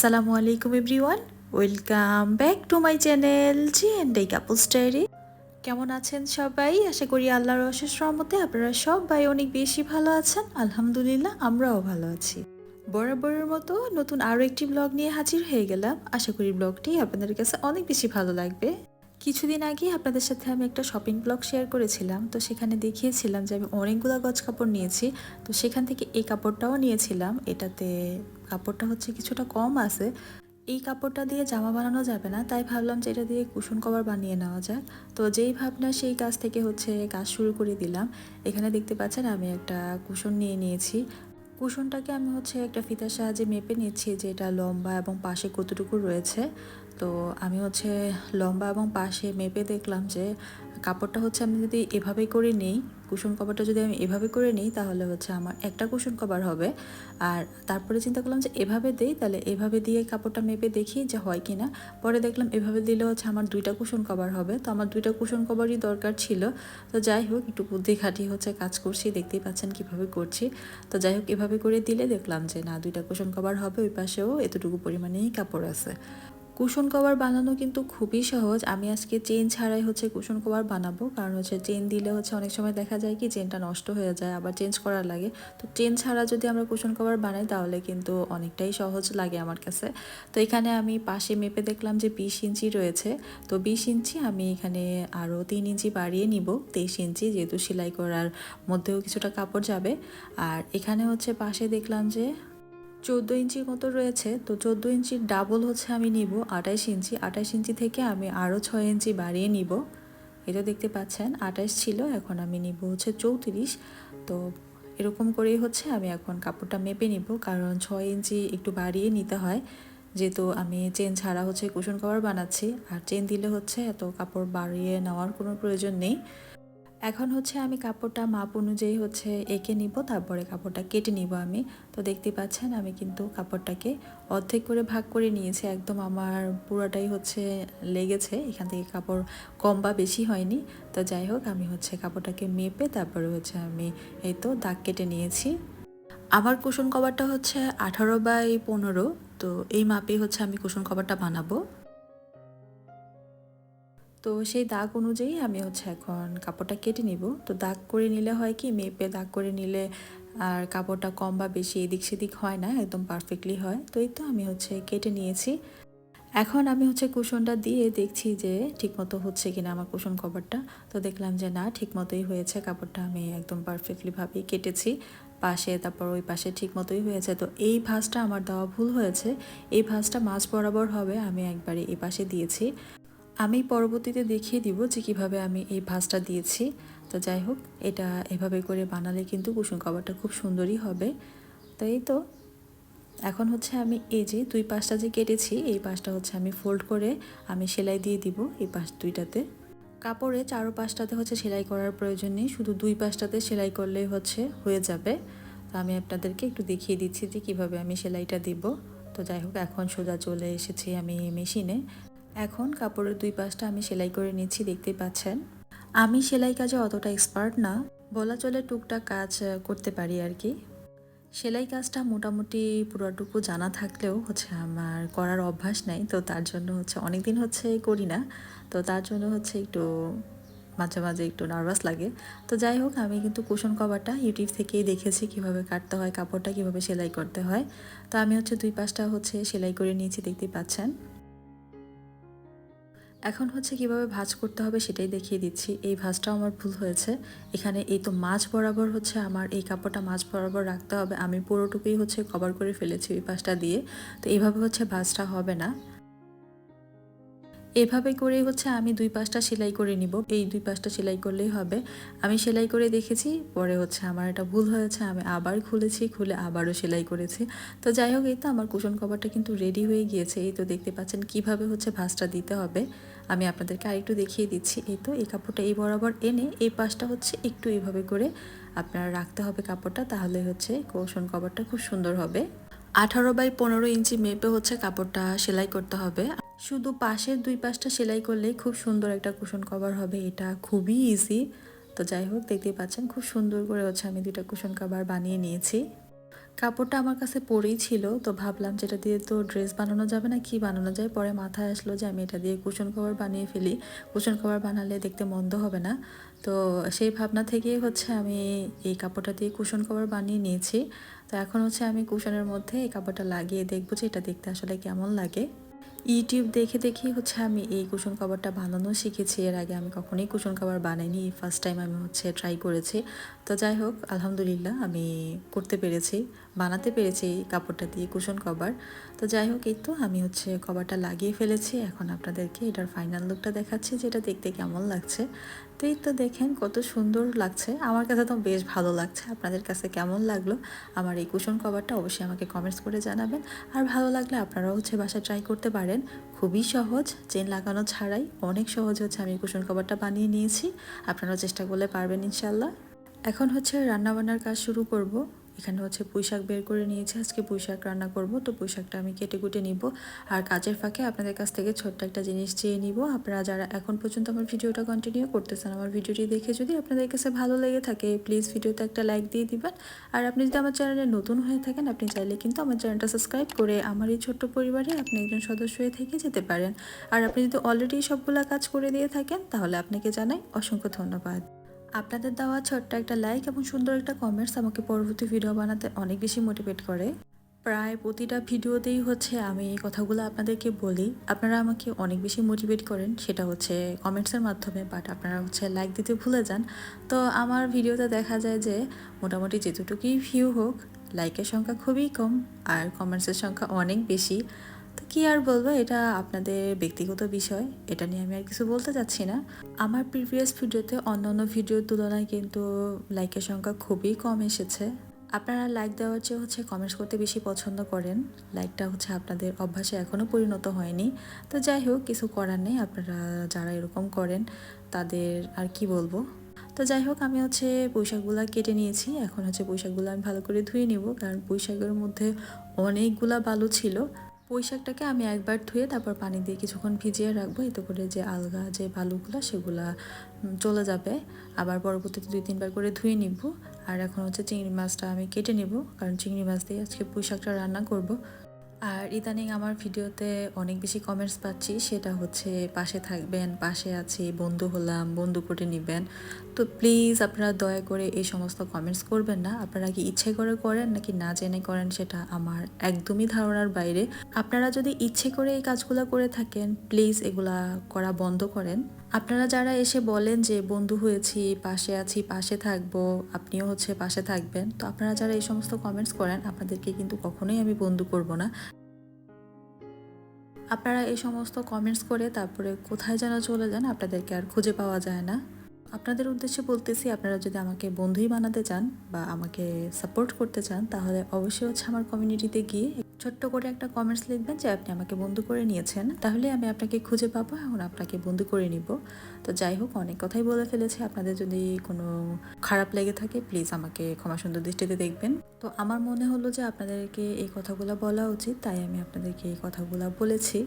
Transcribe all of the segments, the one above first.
আসসালামু আলাইকুম everyone. Welcome back to my channel G and এই কাপলস ডায়েরি কেমন আছেন সবাই? আশা করি আল্লাহর অশেষ রহমতে আপনারা সবাই অনেক বেশি ভালো আছেন। আলহামদুলিল্লাহ, আমরাও ভালো আছি। বরাবরের মতো নতুন আরও একটি ব্লগ নিয়ে হাজির হয়ে গেলাম। আশা করি ব্লগটি আপনাদের কাছে অনেক বেশি ভালো লাগবে। কিছুদিন আগে আপনাদের সাথে আমি একটা শপিং ব্লগ শেয়ার করেছিলাম। তো সেখানে দেখিয়েছিলাম যে আমি অনেকগুলো গজ কাপড় নিয়েছি। তো সেখান থেকে এই কাপড়টাও নিয়েছিলাম। এটাতে কাপড়টা হচ্ছে কিছুটা কম আছে। এই কাপড়টা দিয়ে জামা বানানো যাবে না, তাই ভাবলাম যে এটা দিয়ে কুশন কভার বানিয়ে নেওয়া যাক। তো যেই ভাবনা, সেই কাজ থেকে হচ্ছে কাজ শুরু করে দিলাম। এখানে দেখতে পাচ্ছেন আমি একটা কুশন নিয়ে নিয়েছি। কুশনটাকে আমি হচ্ছে একটা ফিতার সাহায্যে মেপে নিচ্ছি যে এটা লম্বা এবং পাশে কতটুকু রয়েছে। তো আমি হচ্ছে লম্বা এবং পাশে মেপে দেখলাম যে কাপড়টা হচ্ছে আমি যদি এভাবে করে নিই কুশন কভারটা যদি আমি এভাবে করে নিই, তাহলে হচ্ছে আমার একটা কুশন কভার হবে। আর তারপরে চিন্তা করলাম যে এভাবে দিই, তাহলে এভাবে দিয়ে কাপড়টা মেপে দেখি যে হয় কি না পরে দেখলাম এভাবে দিলে হচ্ছে আমার দুইটা কুশন কভার হবে। তো আমার দুইটা কুশন কভারই দরকার ছিল। তো যাই হোক, একটু বুদ্ধি খাটিয়ে হচ্ছে কাজ করছি, দেখতেই পাচ্ছেন কীভাবে করছি। তো যাই হোক, এভাবে করে দিলে দেখলাম যে না, দুইটা কুশন কভার হবে, ওই পাশেও এতটুকু পরিমাণেই কাপড় আছে। কুশন কভার বানানো কিন্তু খুবই সহজ। আমি আজকে চেন ছাড়াই হচ্ছে কুশন কভার বানাবো। কারণ হচ্ছে চেন দিলে হচ্ছে অনেক সময় দেখা যায় কি চেনটা নষ্ট হয়ে যায়, আবার চেঞ্জ করার লাগে। তো চেন ছাড়া যদি আমরা কুশন কভার বানাই তাহলে কিন্তু অনেকটাই সহজ লাগে আমার কাছে। তো এখানে আমি পাশে মেপে দেখলাম যে বিশ ইঞ্চি রয়েছে। তো বিশ ইঞ্চি আমি এখানে আরও তিন ইঞ্চি বাড়িয়ে নিব। তেইশ ইঞ্চি যেহেতু সেলাই করার মধ্যেও কিছুটা কাপড় যাবে। আর এখানে হচ্ছে পাশে দেখলাম যে চোদ্দ ইঞ্চির মতো রয়েছে, তো চোদ্দ ইঞ্চির ডাবল হচ্ছে আমি নিব আঠাইশ ইঞ্চি। আঠাইশ ইঞ্চি থেকে আমি আরও ছয় ইঞ্চি বাড়িয়ে নিব। এটা দেখতে পাচ্ছেন আঠাইশ ছিল, এখন আমি নিব হচ্ছে চৌত্রিশ। তো এরকম করেই হচ্ছে, আমি এখন কাপড়টা মেপে নিব, কারণ ছয় ইঞ্চি একটু বাড়িয়ে নিতে হয়। যেহেতু আমি চেন ছাড়া হচ্ছে কুশন কভার বানাচ্ছি, আর চেন দিলে হচ্ছে এত কাপড় বাড়িয়ে নেওয়ার কোনো প্রয়োজন নেই। এখন হচ্ছে আমি কাপড়টা মাপ অনুযায়ী হচ্ছে এঁকে নিব, তারপরে কাপড়টা কেটে নিব আমি। তো দেখতে পাচ্ছেন আমি কিন্তু কাপড়টাকে অর্ধেক করে ভাগ করে নিয়েছি, একদম আমার পুরোটাই হচ্ছে লেগেছে। এখান থেকে কাপড় কম বা বেশি হয়নি। তো যাই হোক, আমি হচ্ছে কাপড়টাকে মেপে তারপরে হচ্ছে আমি এই তো দাগ কেটে নিয়েছি। আমার কুশন কভারটা হচ্ছে আঠারো বাই পনেরো, তো এই মাপে হচ্ছে আমি কুশন কভারটা বানাবো। তো সেই দাগ অনুযায়ী আমি হচ্ছে এখন কাপড়টা কেটে নিব। তো দাগ করে নিলে হয় কি, মেপে দাগ করে নিলে আর কাপড়টা কম বা বেশি এদিক সেদিক হয় না, একদম পারফেক্টলি হয়। তো এই তো আমি হচ্ছে কেটে নিয়েছি। এখন আমি হচ্ছে কুশনটা দিয়ে দেখছি যে ঠিকমতো হচ্ছে কিনা আমার কুশন কভারটা তো দেখলাম যে না ঠিক মতোই হয়েছে, কাপড়টা আমি একদম পারফেক্টলিভাবেই কেটেছি। পাশে তারপর ওই পাশে ঠিক মতোই হয়েছে। তো এই ভাঁজটা আমার দেওয়া ভুল হয়েছে। এই ভাঁজটা মাছ বরাবর হবে, আমি একবারে এই পাশে দিয়েছি। আমি পরবর্তীতে দেখিয়ে দিব যে কীভাবে আমি এই ভাঁজটা দিয়েছি। তো যাই হোক, এটা এভাবে করে বানালে কিন্তু কুসুম কভারটা খুব সুন্দরই হবে। তো এই তো, এখন হচ্ছে আমি এই যে দুই পাশটা যে কেটেছি, এই পাশটা হচ্ছে আমি ফোল্ড করে আমি সেলাই দিয়ে দিব এই পাশ দুইটাতে। কাপড়ে চারো পাশটাতে হচ্ছে সেলাই করার প্রয়োজন নেই, শুধু দুই পাশটাতে সেলাই করলেই হচ্ছে হয়ে যাবে। তো আমি আপনাদেরকে একটু দেখিয়ে দিচ্ছি যে কীভাবে আমি সেলাইটা দিব। তো যাই হোক, এখন সোজা চলে এসেছি আমি মেশিনে। এখন কাপড়ের দুই পাশটা আমি সেলাই করে নিচ্ছি দেখতে পাচ্ছেন। আমি সেলাই কাজে অতটা এক্সপার্ট না, বলা চলে টুকটাক কাজ করতে পারি আর কি। সেলাই কাজটা মোটামুটি পুরোটুকু জানা থাকলেও হচ্ছে আমার করার অভ্যাস নাই, তো তার জন্য হচ্ছে অনেক দিন হচ্ছে করি না। তো তার জন্য হচ্ছে একটু মাঝে মাঝে একটু নার্ভাস লাগে। তো যাই হোক, আমি কিন্তু কুশন কভারটা ইউটিউব থেকেই দেখেছি কীভাবে কাটতে হয়, কাপড়টা কীভাবে সেলাই করতে হয়। তো আমি হচ্ছে দুই পাশটা হচ্ছে সেলাই করে নিয়েছি দেখতে পাচ্ছেন। এখন হচ্ছে কীভাবে ভাজ করতে হবে সেটাই দেখিয়ে দিচ্ছি। এই ভাজটাও আমার ভুল হয়েছে। এখানে এই তো মাছ বরাবর হচ্ছে আমার এই কাপড়টা মাছ বরাবর রাখতে হবে। আমি পুরোটুকুই হচ্ছে কভার করে ফেলেছি ওই পাশটা দিয়ে। তো এইভাবে হচ্ছে ভাজটা হবে না। এভাবে করেই হচ্ছে আমি দুই পাশটা সেলাই করে নিব। এই দুই পাশটা সেলাই করলেই হবে। আমি সেলাই করে দেখেছি, পরে হচ্ছে আমার এটা ভুল হয়েছে, আমি আবার খুলেছি, খুলে আবারও সেলাই করেছি। তো যাই হোক, এই তো আমার কুশন কভারটা কিন্তু রেডি হয়ে গিয়েছে। এই তো দেখতে পাচ্ছেন কীভাবে হচ্ছে ভাঁজটা দিতে হবে। আমি আপনাদেরকে আরেকটু দেখিয়ে দিচ্ছি। এই তো, এই কাপড়টা এই বরাবর এনে এই পাশটা হচ্ছে একটু এইভাবে করে আপনারা রাখতে হবে কাপড়টা, তাহলে হচ্ছে কুশন কভারটা খুব সুন্দর হবে। আঠারো বাই পনেরো ইঞ্চি মেপে হচ্ছে কাপড়টা সেলাই করতে হবে। শুধু পাশের দুই পাশটা সেলাই করলেই খুব সুন্দর একটা কুশন কভার হবে, এটা খুবই ইজি তো যাই হোক, দেখতেই পাচ্ছেন খুব সুন্দর করে হচ্ছে আমি দুইটা কুশন কভার বানিয়ে নিয়েছি। কাপড়টা আমার কাছে পরেই ছিল, তো ভাবলাম যেটা দিয়ে তো ড্রেস বানানো যাবে না, কি বানানো যায়? পরে মাথায় আসলো যে আমি এটা দিয়ে কুশন কভার বানিয়ে ফেলি। কুশন কভার বানালে দেখতে মন্দ হবে না। তো সেই ভাবনা থেকেই হচ্ছে আমি এই কাপড়টা দিয়ে কুশন কভার বানিয়ে নিয়েছি। তো এখন হচ্ছে আমি কুশনের মধ্যে এই কাপড়টা লাগিয়ে দেখব যে এটা দেখতে আসলে কেমন লাগে। ইউটিউব দেখে দেখেই হচ্ছে আমি এই কুশন কভারটা বানানো শিখেছি। এর আগে আমি কখনোই কুশন কভার বানাইনি ফার্স্ট টাইম আমি হচ্ছে ট্রাই করেছি। তো যাই হোক, আলহামদুলিল্লাহ আমি করতে পেরেছি। বানাতে পেরেছি এই কাপড়টা দিয়ে কুশন কভার। তো যাই হোক, এই তো আমি হচ্ছে কভারটা লাগিয়ে ফেলেছি। এখন আপনাদেরকে এটার ফাইনাল লুকটা দেখাচ্ছি, যেটা দেখতে কেমন লাগছে। তো এই তো দেখেন কত সুন্দর লাগছে। আমার কাছে তো বেশ ভালো লাগছে। আপনাদের কাছে কেমন লাগল আমার এই কুশন কভারটা অবশ্যই আমাকে কমেন্টস করে জানাবেন। আর ভালো লাগলে আপনারাও হচ্ছে বাসায় ট্রাই করতে পারেন। খুবই সহজ চেন লাগানো ছাড়াই অনেক সহজ হচ্ছে আমি কুশন কভারটা বানিয়ে নিয়েছি। আপনারাও চেষ্টা করলে পারবেন ইনশাল্লাহ এখন হচ্ছে রান্নাবান্নার কাজ শুরু করব। এখানে হচ্ছে পুঁই শাক বের করে নিয়েছি। আজকে পুঁই শাক রান্না করব। তো পুঁই শাকটা আমি কেটে কুটে নিব। আর কাজের ফাঁকে আপনাদের কাছ থেকে ছোট্ট একটা জিনিস চেয়ে নিব। আপনারা যারা এখন পর্যন্ত আমার ভিডিওটা কন্টিনিউ করতেছেন, আমার ভিডিওটি দেখে যদি আপনাদের কাছে ভালো লেগে থাকে প্লিজ ভিডিওতে একটা লাইক দিয়ে দিবেন। আর আপনি যদি আমার চ্যানেলে নতুন হয়ে থাকেন, আপনি চাইলে কিন্তু আমার চ্যানেলটা সাবস্ক্রাইব করে আমার এই ছোট্ট পরিবারে আপনি একজন সদস্য হয়ে থেকে যেতে পারেন। আর আপনি যদি অলরেডি সবগুলা কাজ করে দিয়ে থাকেন, তাহলে আপনাকে জানাই অসংখ্য ধন্যবাদ। আপনাদের দেওয়া ছোট্ট একটা লাইক এবং সুন্দর একটা কমেন্টস আমাকে পরবর্তী ভিডিও বানাতে অনেক বেশি মোটিভেট করে। প্রায় প্রতিটা ভিডিওতেই হচ্ছে আমি এই কথাগুলো আপনাদেরকে বলি। আপনারা আমাকে অনেক বেশি মোটিভেট করেন, সেটা হচ্ছে কমেন্টসের মাধ্যমে বাট আপনারা হচ্ছে লাইক দিতে ভুলে যান। তো আমার ভিডিওতে দেখা যায় যে, মোটামুটি যেতটুকুই ভিউ হোক লাইকের সংখ্যা খুবই কম, আর কমেন্টসের সংখ্যা অনেক বেশি। তো কী আর বলব, এটা আপনাদের ব্যক্তিগত বিষয়, এটা নিয়ে আমি আর কিছু বলতে চাচ্ছি না। আমার প্রিভিয়াস ভিডিওতে অন্য অন্য ভিডিওর তুলনায় কিন্তু লাইকের সংখ্যা খুবই কম এসেছে। আপনারা লাইক দেওয়ার চেয়ে হচ্ছে কমেন্টস করতে বেশি পছন্দ করেন। লাইকটা হচ্ছে আপনাদের অভ্যাসে এখনও পরিণত হয়নি। তো যাই হোক, কিছু করার নেই, আপনারা যারা এরকম করেন, তাদের আর কি বলব। তো যাই হোক, আমি হচ্ছে পোশাকগুলো কেটে নিয়েছি। এখন হচ্ছে পোশাকগুলো আমি ভালো করে ধুয়ে নিব, কারণ পোশাকের মধ্যে অনেকগুলা বালু ছিল। পুঁই শাকটাকে আমি একবার ধুয়ে তারপর পানি দিয়ে কিছুক্ষণ ভিজিয়ে রাখব। এতে করে যে আলগা যে বালুগুলো, সেগুলা চলে যাবে। আবার পরবর্তীতে দুই, তিনবার করে ধুয়ে নিব। আর এখন হচ্ছে চিংড়ি মাছটা আমি কেটে নিব। কারণ চিংড়ি মাছ দিয়ে আজকে পুঁই শাকটা রান্না করব। আর ইদানিং আমার ভিডিওতে অনেক বেশি কমেন্টস পাচ্ছি, সেটা হচ্ছে পাশে থাকবেন, পাশে আছি, বন্ধু হলাম, বন্ধু করে নেবেন। তো প্লিজ আপনারা দয়া করে এই সমস্ত কমেন্টস করবেন না। আপনারা কি ইচ্ছে করে করেন নাকি না জেনে করেন সেটা আমার একদমই ধারণার বাইরে। আপনারা যদি ইচ্ছে করে এই কাজগুলো করে থাকেন প্লিজ এগুলা করা বন্ধ করেন। আপনারা যারা এসে বলেন যে, বন্ধু হয়েছি, পাশে আছি, পাশে থাকব, আপনিও হচ্ছে পাশে থাকবেন, তো আপনারা যারা এই সমস্ত কমেন্টস করেন, আপনাদেরকে কিন্তু কখনোই আমি বন্ধু করব না। আপনারা এই সমস্ত কমেন্টস করে তারপরে কোথায় যেন চলে যান, আপনাদেরকে আর খুঁজে পাওয়া যায় না। আপনাদের উদ্দেশ্যে বলতেছি, আপনারা যদি আমাকে বন্ধুই বানাতে চান বা আমাকে সাপোর্ট করতে চান, তাহলে অবশ্যই হচ্ছে আমার কমিউনিটিতে গিয়ে ছোট্ট করে একটা কমেন্টস লিখবেন যে, আপনি আমাকে বন্ধু করে নিয়েছেন। তাহলে আমি আপনাকে খুঁজে পাবো, এখন আপনাকে বন্ধু করে নিব। তো যাই হোক, অনেক কথাই বলে ফেলেছি। আপনাদের যদি কোনো খারাপ লেগে থাকে প্লিজ আমাকে ক্ষমা সুন্দর দৃষ্টিতে দেখবেন। তো আমার মনে হলো যে, আপনাদেরকে এই কথাগুলো বলা উচিত, তাই আমি আপনাদেরকে এই কথাগুলো বলেছি।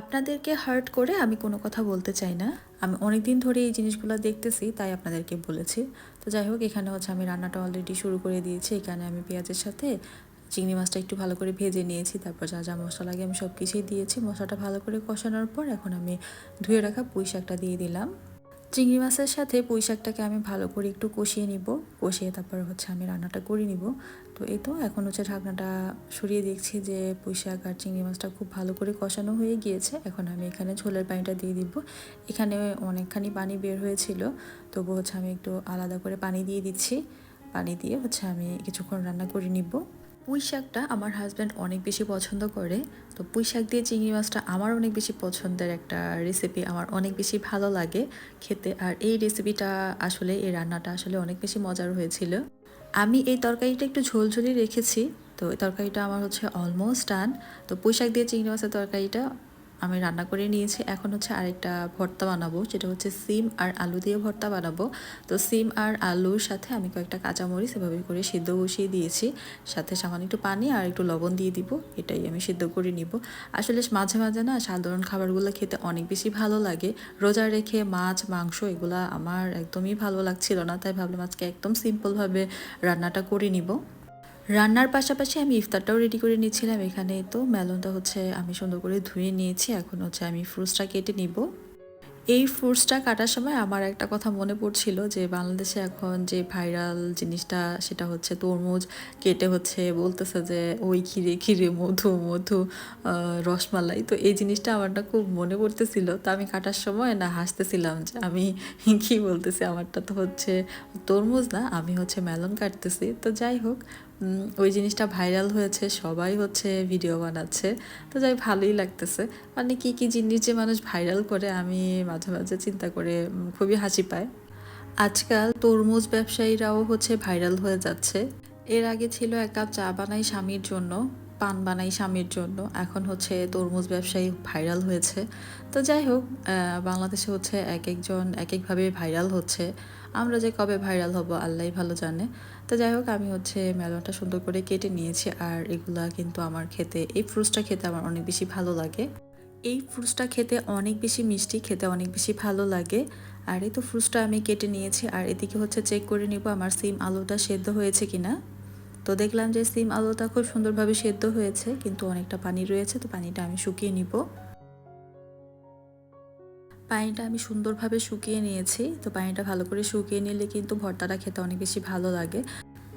আপনাদেরকে হার্ট করে আমি কোনো কথা বলতে চাই না। আমি অনেক দিন ধরে এই জিনিসগুলো দেখতেছি, তাই আপনাদেরকে বলেছি। তো যাই হোক, এখানে হচ্ছে আমি রান্নাটা অলরেডি শুরু করে দিয়েছি। এখানে আমি পেঁয়াজের সাথে চিংড়ি মাছটা একটু ভালো করে ভেজে নিয়েছি। তারপর যা যা মশলা লাগে আমি সব কিছুই দিয়েছি। মশলাটা ভালো করে কষানোর পর এখন আমি ধুয়ে রাখা পুঁই শাকটা দিয়ে দিলাম। চিংড়ি মাছের সাথে পুঁই শাকটাকে আমি ভালো করে একটু কষিয়ে নিব। কষিয়ে তারপর হচ্ছে আমি রান্নাটা করে নিব। তো এই তো, এখন হচ্ছে ঢাকনাটা সরিয়ে দেখছি যে পুঁই শাক আর চিংড়ি মাছটা খুব ভালো করে কষানো হয়ে গিয়েছে। এখন আমি এখানে ঝোলের পানিটা দিয়ে দিব। এখানে অনেকখানি পানি বের হয়েছিল, তবু হচ্ছে আমি একটু আলাদা করে পানি দিয়ে দিচ্ছি। পানি দিয়ে হচ্ছে আমি কিছুক্ষণ রান্না করে নিব। পুঁই শাকটা আমার হাজব্যান্ড অনেক বেশি পছন্দ করে। তো পুঁই শাক দিয়ে চিংড়ি মাছটা আমার অনেক বেশি পছন্দের একটা রেসিপি আমার অনেক বেশি ভালো লাগে খেতে। আর এই রেসিপিটা আসলে, এই রান্নাটা আসলে অনেক বেশি মজার হয়েছিল। আমি এই তরকারিটা একটু ঝোলঝোলি রেখেছি, তো এই তরকারিটা আমার হচ্ছে অলমোস্ট ডান তো পুঁই শাক দিয়ে চিংড়ি মাছের তরকারিটা আমি রান্না করে নিয়েছি। এখন হচ্ছে আরেকটা ভর্তা বানাবো, যেটা হচ্ছে সিম আর আলু দিয়ে ভর্তা বানাবো। তো সিম আর আলুর সাথে আমি কয়েকটা কাঁচামরিচ এভাবে করে সিদ্ধ বসিয়ে দিয়েছি। সাথে সামান্য একটু পানি আর একটু লবণ দিয়ে দিব, এটাই আমি সিদ্ধ করে নিব। আসলে মাঝে মাঝে না সাধারণ খাবারগুলো খেতে অনেক বেশি ভালো লাগে। রোজা রেখে মাছ, মাংস এগুলা আমার একদমই ভালো লাগছিল না, তাই ভাবলাম আজকে একদম সিম্পলভাবে রান্নাটা করে নিব। রান্নার পাশাপাশি আমি ইফতারটাও রেডি করে নিয়েছিলাম। এখানে তো মেলনটা হচ্ছে আমি সুন্দর করে ধুয়ে নিয়েছি। এখন হচ্ছে আমি ফ্রুটসটা কেটে নিব। এই ফ্রুটসটা কাটার সময় আমার একটা কথা মনে পড়ছিল যে বাংলাদেশে এখন যে ভাইরাল জিনিসটা সেটা হচ্ছে তরমুজ কেটে হচ্ছে বলতেছে যে, ওই ক্ষীরে ক্ষীরে মধু মধু রসমালাই। তো এই জিনিসটা আমারটা খুব মনে পড়তেছিল। তো আমি কাটার সময় না হাসতেছিলাম যে আমি কি বলতেছি? আমারটা তো হচ্ছে তরমুজ না, আমি হচ্ছে মেলন কাটতেছি। তো যাই হোক ওই জিনিসটা ভাইরাল হয়েছে, সবাই হচ্ছে ভিডিও বানাচ্ছে। তো যাই ভালোই লাগতেছে। মানে কি কি জিনিস যে মানুষ ভাইরাল করে, আমি মাঝে মাঝে চিন্তা করে খুবই হাসি পায়। আজকাল তরমুজ ব্যবসায়ীরাও হচ্ছে ভাইরাল হয়ে যাচ্ছে। এর আগে ছিল এক কাপ চা বানাই স্বামীর জন্য, পান বানাই স্বামীর জন্য। এখন হচ্ছে তরমুজ ব্যবসায়ী ভাইরাল হয়েছে। তো যাই হোক বাংলাদেশে হচ্ছে এক একজন এক একভাবে ভাইরাল হচ্ছে। আমরা যে কবে ভাইরাল হব আল্লাহ ভালো জানে। তো যাই হোক, আমি হচ্ছে মেলনটা সুন্দর করে কেটে নিয়েছি। আর এগুলা কিন্তু আমার খেতে, এই ফ্রুটসটা খেতে আমার অনেক বেশি ভালো লাগে। এই ফ্রুটসটা খেতে অনেক বেশি মিষ্টি, খেতে অনেক বেশি ভালো লাগে। আর এই তো ফ্রুটসটা আমি কেটে নিয়েছি, আর এদিকে হচ্ছে চেক করে নিব আমার সিম আলুটা সেদ্ধ হয়েছে কিনা। তো দেখলাম যে সিম আলুটা খুব সুন্দরভাবে সেদ্ধ হয়েছে, কিন্তু অনেকটা পানি রয়েছে, তো পানিটা আমি শুকিয়ে নিব। পানিটা আমি সুন্দরভাবে শুকিয়ে নিয়েছি, তো পানিটা ভালো করে শুকিয়ে নিলে কিন্তু ভর্তাটা খেতে অনেক বেশি ভালো লাগে।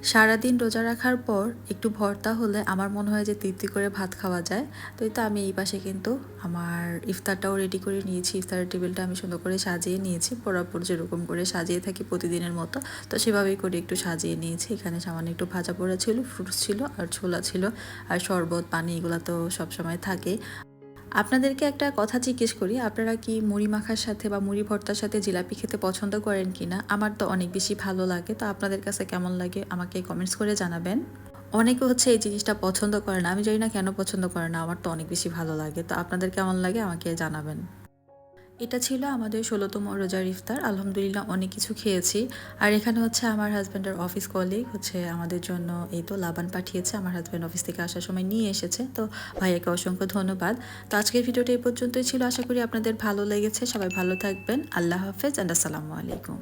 সারাদিন রোজা রাখার পর একটু ভর্তা হলে আমার মনে হয় যে তৃপ্তি করে ভাত খাওয়া যায়। তো এই তো আমি এই পাশে কিন্তু আমার ইফতারটাও রেডি করে নিয়েছি। ইফতারের টেবিলটা আমি সুন্দর করে সাজিয়ে নিয়েছি। পরাপর যেরকম করে সাজিয়ে থাকি প্রতিদিনের মতো। তো সেভাবেই করে একটু সাজিয়ে নিয়েছি। এখানে সামান্য একটু ভাজা পোড়া ছিল ফ্রুটস ছিল আর ছোলা ছিল আর শরবত, পানি এগুলো তো সবসময় থাকে। আপনাদেরকে একটা কথা জিজ্ঞেস করি, আপনারা কি মুড়ি মাখার সাথে বা মুড়ি ভর্তার সাথে জিলাপি খেতে পছন্দ করেন কি না আমার তো অনেক বেশি ভালো লাগে, তো আপনাদের কাছে কেমন লাগে আমাকে কমেন্টস করে জানাবেন। অনেকে হচ্ছে এই জিনিসটা পছন্দ করে না, আমি জানি না কেন পছন্দ করে না, আমার তো অনেক বেশি ভালো লাগে, তো আপনাদের কেমন লাগে আমাকে জানাবেন। এটা ছিল আমাদের ষোলোতম রোজার ইফতার। আলহামদুলিল্লাহ অনেক কিছু খেয়েছি। আর এখানে হচ্ছে আমার হাজব্যান্ডের অফিস কলিগ হচ্ছে আমাদের জন্য এই তো লাবান পাঠিয়েছে। আমার হাজব্যান্ড অফিস থেকে আসার সময় নিয়ে এসেছে। তো ভাইয়াকে অসংখ্য ধন্যবাদ। তো আজকের ভিডিওটা এই পর্যন্তই ছিল। আশা করি আপনাদের ভালো লেগেছে। সবাই ভালো থাকবেন। আল্লাহ হাফেজ। অ্যান্ড আসসালামু আলাইকুম।